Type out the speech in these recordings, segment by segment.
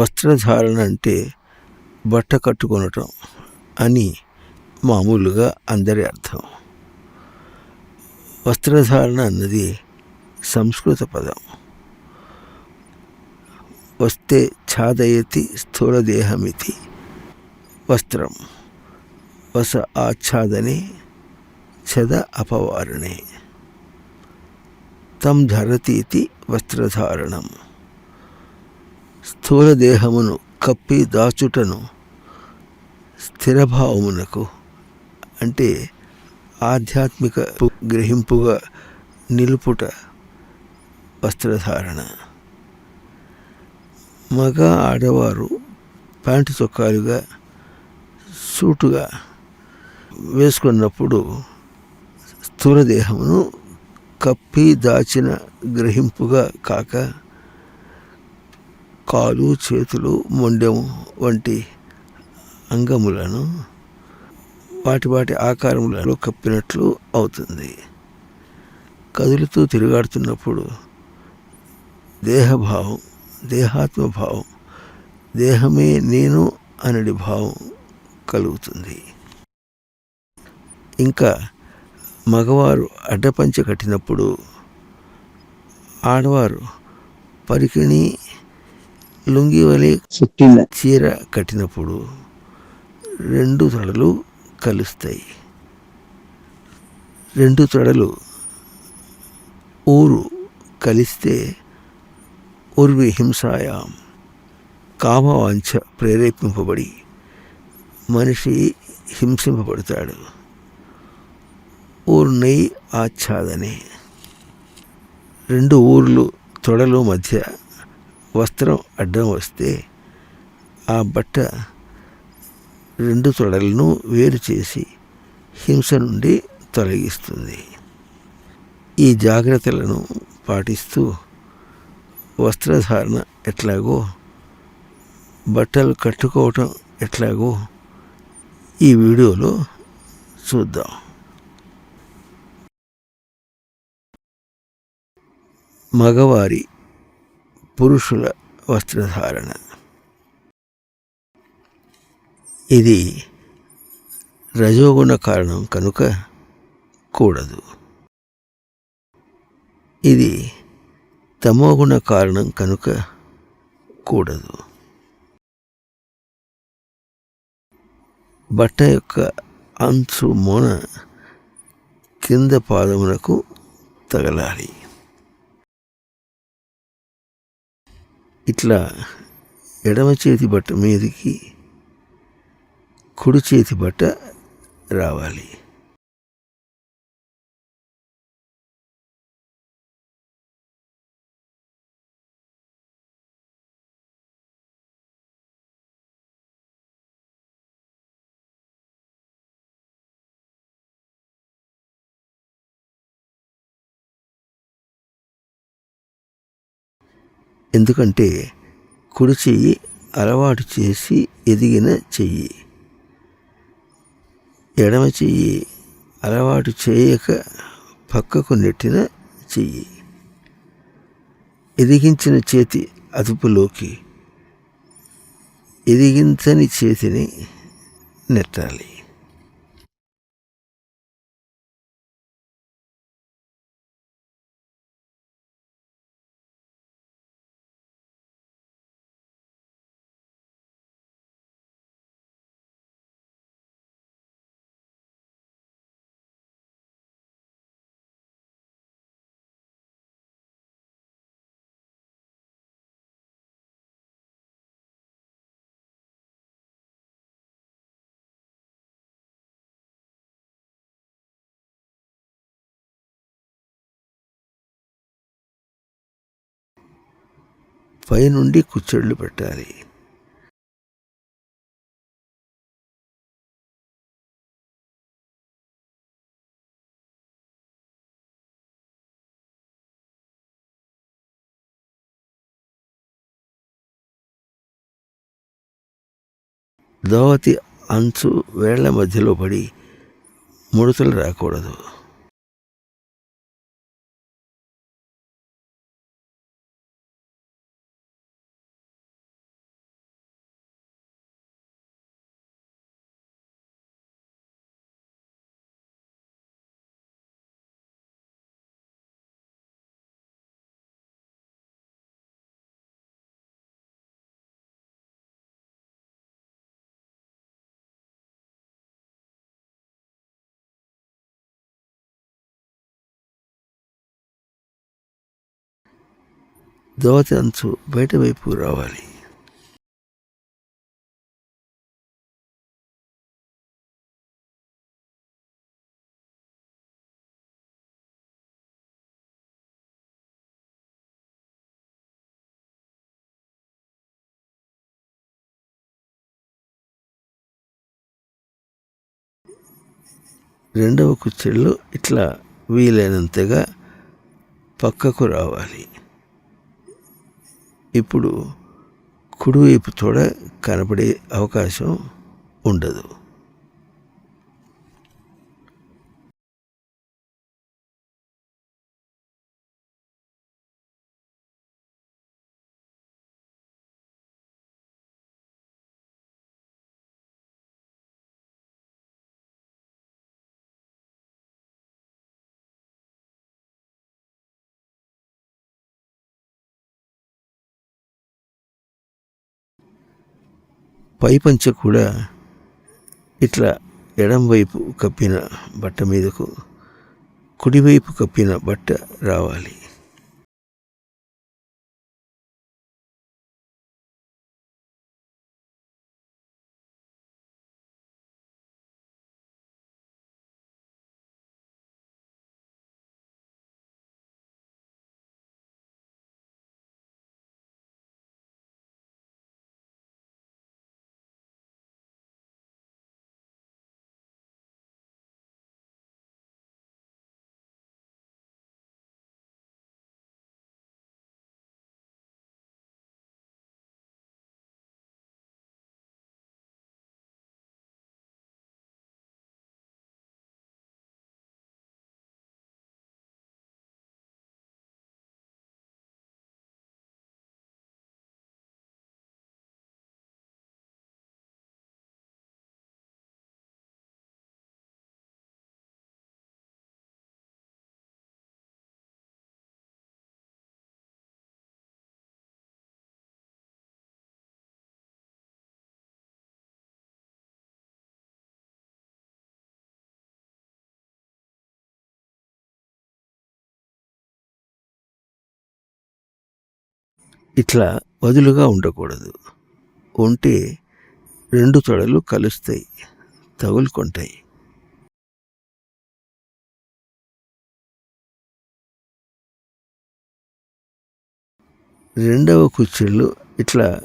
వస్త్రధారణ అంటే బట్ట కట్టుకొనటం అని మామూలుగా అందరి అర్థం. వస్త్రధారణ అన్నది సంస్కృత పదం. వస్తే ఛాదయతి స్థూలదేహమితి వస్త్రం. వస ఆచ్ఛాదనే చద అపవారణే. తం ధరతి ఇది వస్త్రధారణం. స్థూల దేహమును కప్పి దాచుటను స్థిరభావమునకు అంటే ఆధ్యాత్మిక గ్రహింపుగా నిలుపుట వస్త్రధారణ. మగ ఆడవారు ప్యాంటు చొక్కాలుగా సూటుగా వేసుకున్నప్పుడు స్థూలదేహమును కప్పి దాచిన గ్రహింపుగా కాక కాలు చేతులు మొండెం వంటి అంగములను వాటి వాటి ఆకారములలో కప్పినట్లు అవుతుంది. కదులుతూ తిరుగాడుతున్నప్పుడు దేహభావం దేహాత్మభావం దేహమే నేను అనడి భావం కలుగుతుంది. ఇంకా మగవారు అడ్డపంచ కట్టినప్పుడు ఆడవారు పరికిణి లుంగి వలె చీర కట్టినప్పుడు రెండు తొడలు కలుస్తాయి. రెండు తొడలు ఊరు కలిస్తే ఉర్వి హింసాయాం. కామవాంఛ ప్రేరేపింపబడి మనిషి హింసింపబడతాడు. ఊర్నై ఆచ్ఛాదనే. రెండు ఊర్లు తొడలు మధ్య వస్త్రం అడ్డం వస్తే ఆ బట్ట రెండు తొడలను వేరు చేసి హింస నుండి తొలగిస్తుంది. ఈ జాగ్రత్తలను పాటిస్తూ వస్త్రధారణ ఎట్లాగో బట్టలు కట్టుకోవటం ఎట్లాగో ఈ వీడియోలో చూద్దాం. మగవారి పురుషుల వస్త్రధారణ. ఇది రజోగుణ కారణం కనుక కూడదు. ఇది తమోగుణ కారణం కనుక కూడదు. బట్ట యొక్క అంచు మోన కింద పాదమునకు తగలాలి. ఇట్లా ఎడమ చేతి బట్ట మీదకి కుడి చేతి బట్ట రావాలి. ఎందుకంటే కుడి చెయ్యి అలవాటు చేసి ఎదిగిన చెయ్యి. ఎడమ చెయ్యి అలవాటు చేయక పక్కకు నెట్టిన చెయ్యి. ఎదిగించిన చేతి అదుపులోకి ఎదిగించని చేతిని నెట్టాలి. పైనుండి కుచ్చెళ్ళు పెట్టాలి. దోవతి అంచు వేళ్ళ మధ్యలో పడి ముడతలు రాకూడదు. దోవతి అంచు బయట వైపు రావాలి. రెండవ కుర్చీలో ఇట్లా వీలైనంతగా పక్కకు రావాలి. ఇప్పుడు కుడివైపు తోడ కనపడే అవకాశం ఉండదు. పైపంచ కూడా ఇట్లా ఎడంవైపు కప్పిన బట్ట మీదకు కుడివైపు కప్పిన బట్ట రావాలి. ఇట్లా వదులుగా ఉండకూడదు. ఉంటే రెండు తొడలు కలుస్తాయి తగులుకుంటాయి. రెండవ కుర్చీళ్ళు ఇట్లా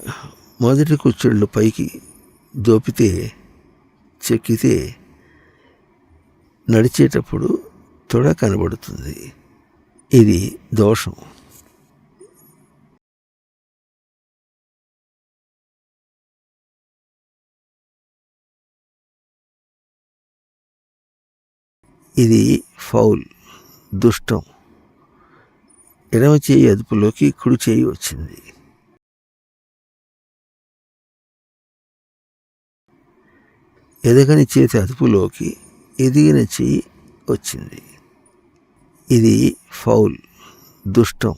మొదటి కుర్చీళ్ళు పైకి దోపితే చెక్కితే నడిచేటప్పుడు తొడ కనబడుతుంది. ఇది దోషం. ఇది ఫౌల్ దుష్టం. ఎడమ చేయి అదుపులోకి కుడి చేయి వచ్చింది. ఎదగని చేతి అదుపులోకి ఎదిగిన చేయి వచ్చింది. ఇది ఫౌల్ దుష్టం.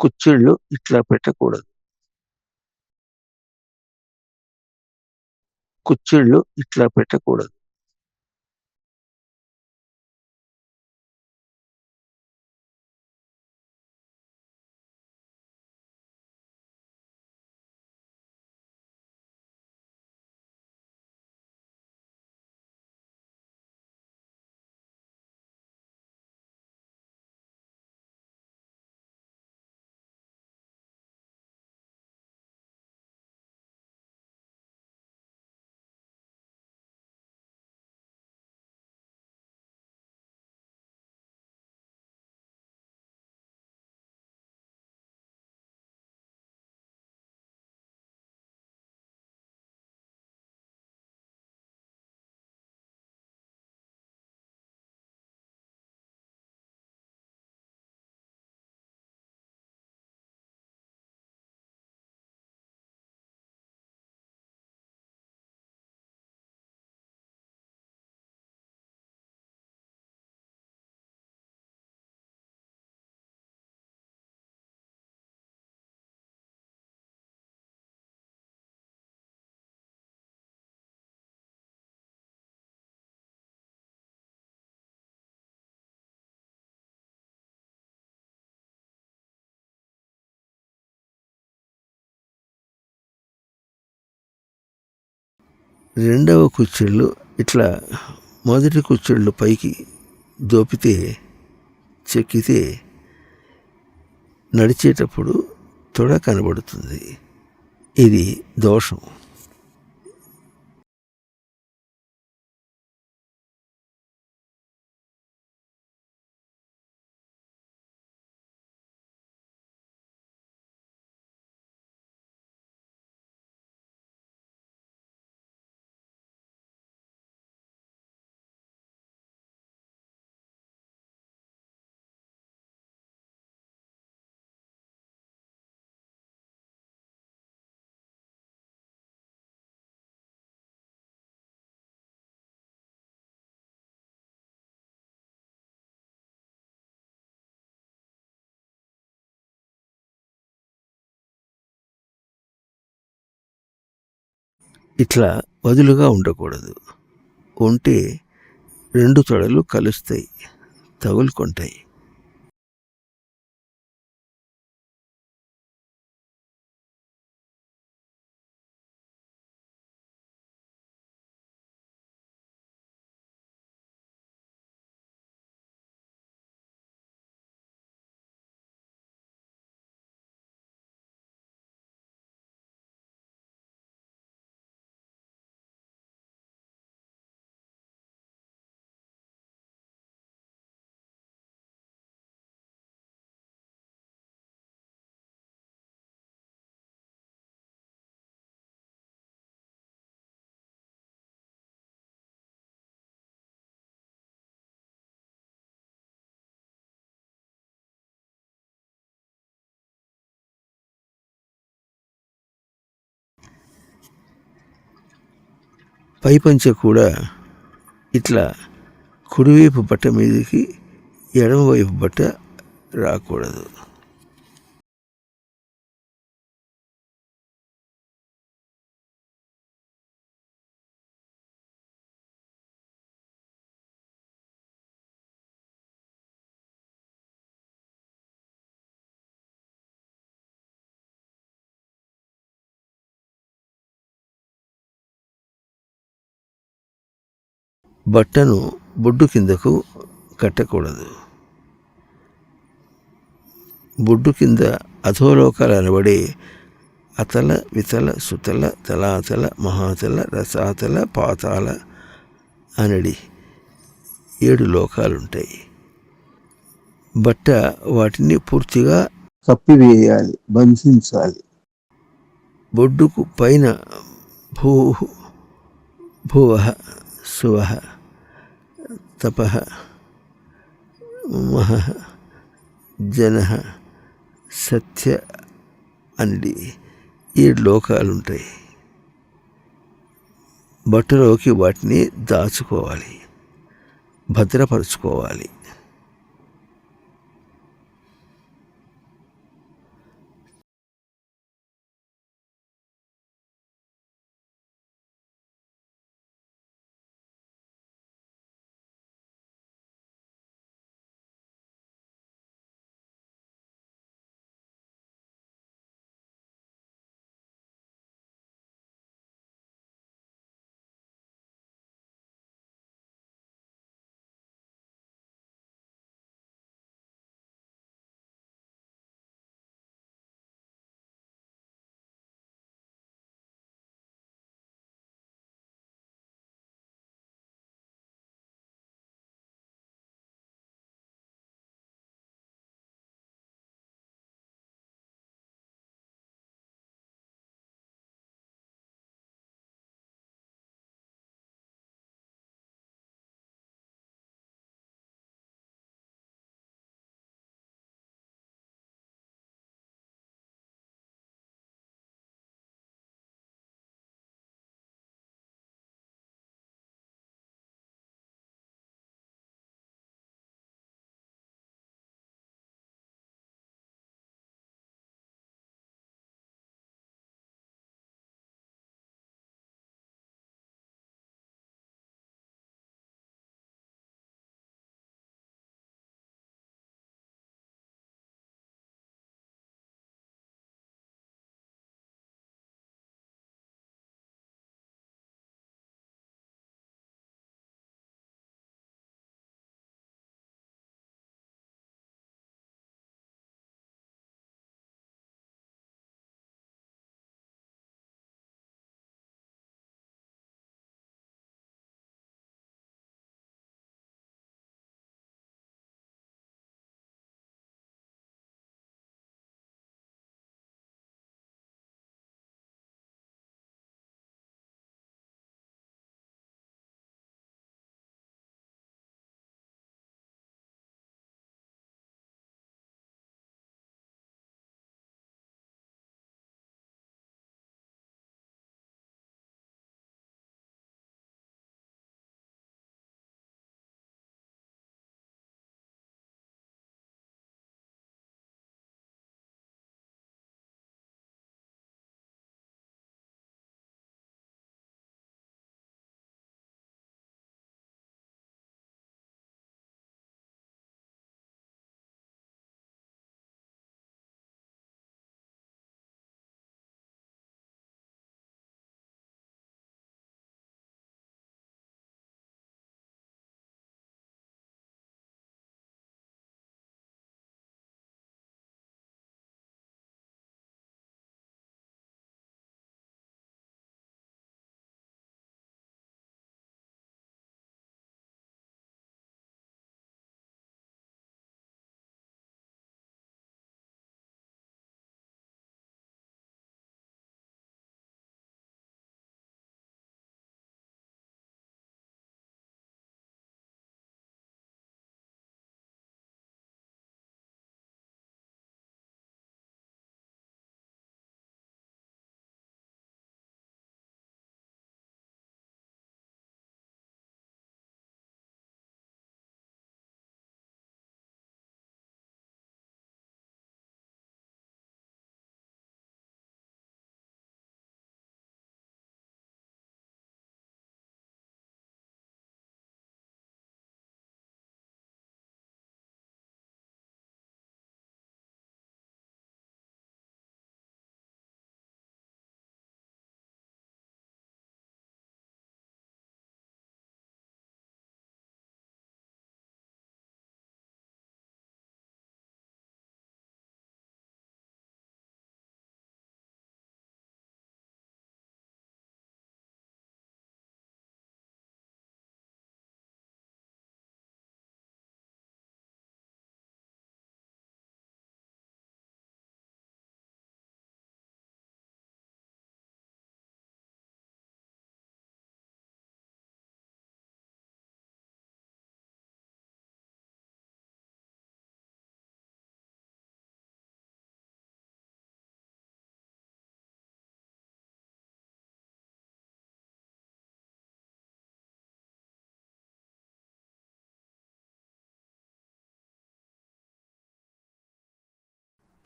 కుచ్చిళ్ళు ఇట్లా పెట్టకూడదు. కుచ్చిళ్ళు ఇట్లా పెట్టకూడదు. రెండవ కుర్చీళ్ళు ఇట్లా మొదటి కుర్చీళ్ళు పైకి దోపితే చెక్కితే నడిచేటప్పుడు తొడ కనబడుతుంది. ఇది దోషం. ఇట్లా వదులుగా ఉండకూడదు. ఉంటే రెండు తొడలు కలుస్తాయి తగులుకుంటాయి. పైపంచ కూడా ఇట్లా కుడివైపు బట్ట మీదకి ఎడమవైపు బట్ట రాకూడదు. బట్టను బొడ్డు కిందకు కట్టకూడదు. బొడ్డు కింద అధోలోకాలు అనబడే అతల వితల సుతల తలాతల మహాతల రసాతల పాతాల అనడి ఏడు లోకాలుంటాయి. బట్ట వాటిని పూర్తిగా కప్పివేయాలి బంధించాలి. బొడ్డుకు పైన భూ భువ శువ తప మహ జన సత్య అనిడి ఏడు లోకాలు ఉంటాయి బట్టలోకి వాటిని దాచుకోవాలి. భద్రపరుచుకోవాలి.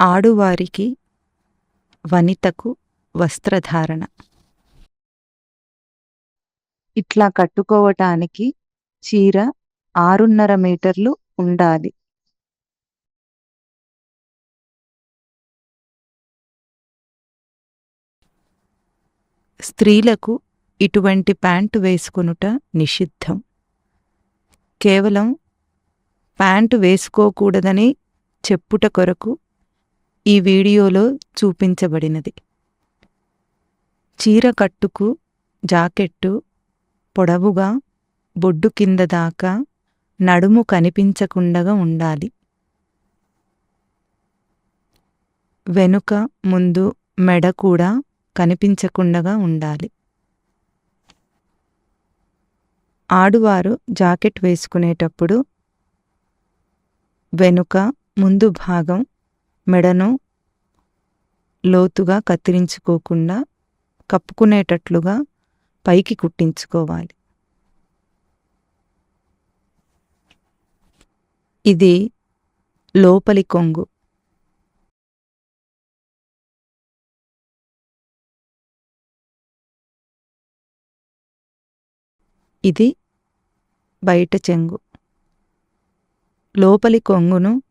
ఆడువారికి వనితకు వస్త్రధారణ. ఇట్లా కట్టుకోవటానికి చీర ఆరున్నర మీటర్లు ఉండాలి. స్త్రీలకు ఇటువంటి ప్యాంటు వేసుకొనుట నిషిద్ధం. కేవలం ప్యాంటు వేసుకోకూడదని చెప్పుట కొరకు ఈ వీడియోలో చూపించబడినది. చీర కట్టుకు జాకెట్టు పొడవుగా బొడ్డు కింద దాకా నడుము కనిపించకుండగా ఉండాలి. వెనుక ముందు మెడ కూడా కనిపించకుండగా ఉండాలి. ఆడువారు జాకెట్ వేసుకునేటప్పుడు వెనుక ముందు భాగం మెడను లోతుగా కత్తిరించుకోకుండా కప్పుకునేటట్లుగా పైకి కుట్టించుకోవాలి. ఇది లోపలి కొంగు. ఇది బయట చెంగు. లోపలి కొంగును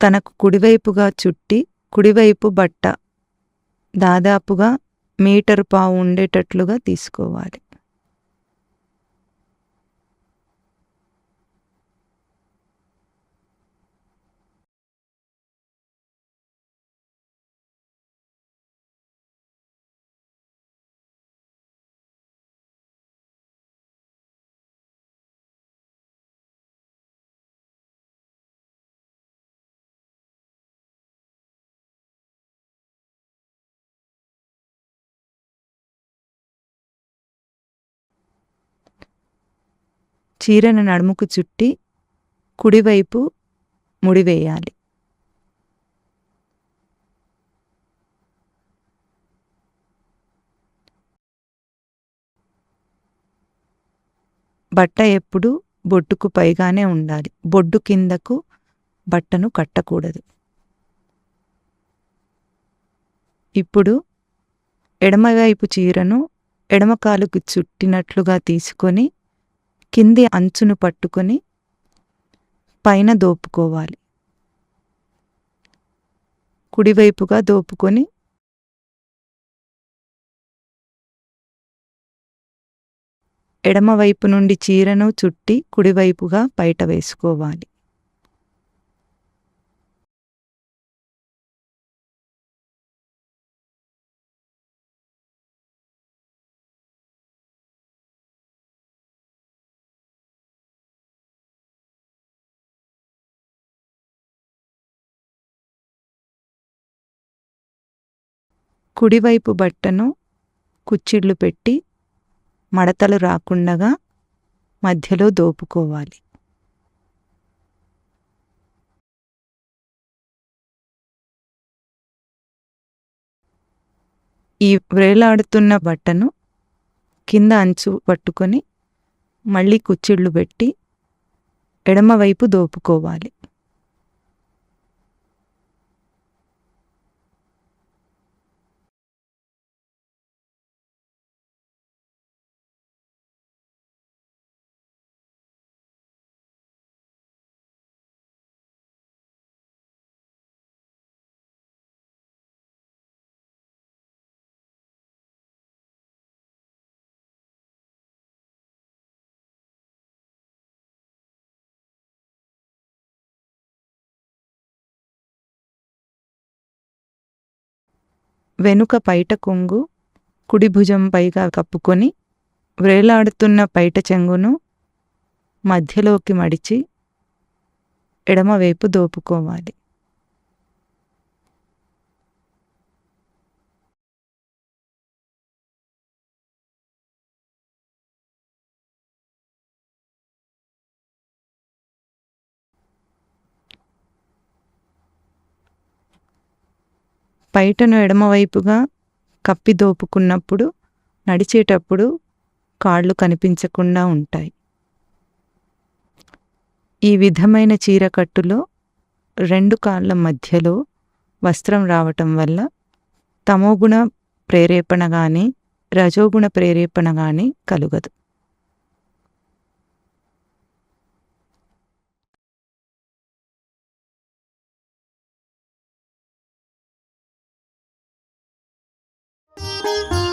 తనకు కుడివైపుగా చుట్టి కుడివైపు బట్ట దాదాపుగా మీటరు పావు ఉండేటట్లుగా తీసుకోవాలి. చీరను నడుముకు చుట్టి కుడివైపు ముడివేయాలి. బట్ట ఎప్పుడు బొట్టుకు పైగానే ఉండాలి. బొడ్డు కిందకు బట్టను కట్టకూడదు. ఇప్పుడు ఎడమవైపు చీరను ఎడమకాలుకు చుట్టినట్లుగా తీసుకొని కింది అంచును పట్టుకొని పైన దోపుకోవాలి. కుడివైపుగా దోపుకొని ఎడమవైపు నుండి చీరను చుట్టి కుడివైపుగా బయట వేసుకోవాలి. కుడివైపు బట్టను కుచ్చిళ్ళు పెట్టి మడతలు రాకుండగా మధ్యలో దోపుకోవాలి. ఈ వ్రేలాడుతున్న బట్టను కింద అంచు పట్టుకొని మళ్ళీ కుచ్చిళ్ళు పెట్టి ఎడమవైపు దోపుకోవాలి. వెనుక పైట కొంగు కుడిభుజం పైగా కప్పుకొని వ్రేలాడుతున్న పైట చెంగును మధ్యలోకి మడిచి ఎడమవైపు దోపుకోవాలి. పైటను ఎడమవైపుగా కప్పి దోపుకున్నప్పుడు నడిచేటప్పుడు కాళ్ళు కనిపించకుండా ఉంటాయి. ఈ విధమైన చీరకట్టులో రెండు కాళ్ళ మధ్యలో వస్త్రం రావటం వల్ల తమోగుణ ప్రేరేపణ కానీ రజోగుణ ప్రేరేపణ కానీ కలుగదు. Música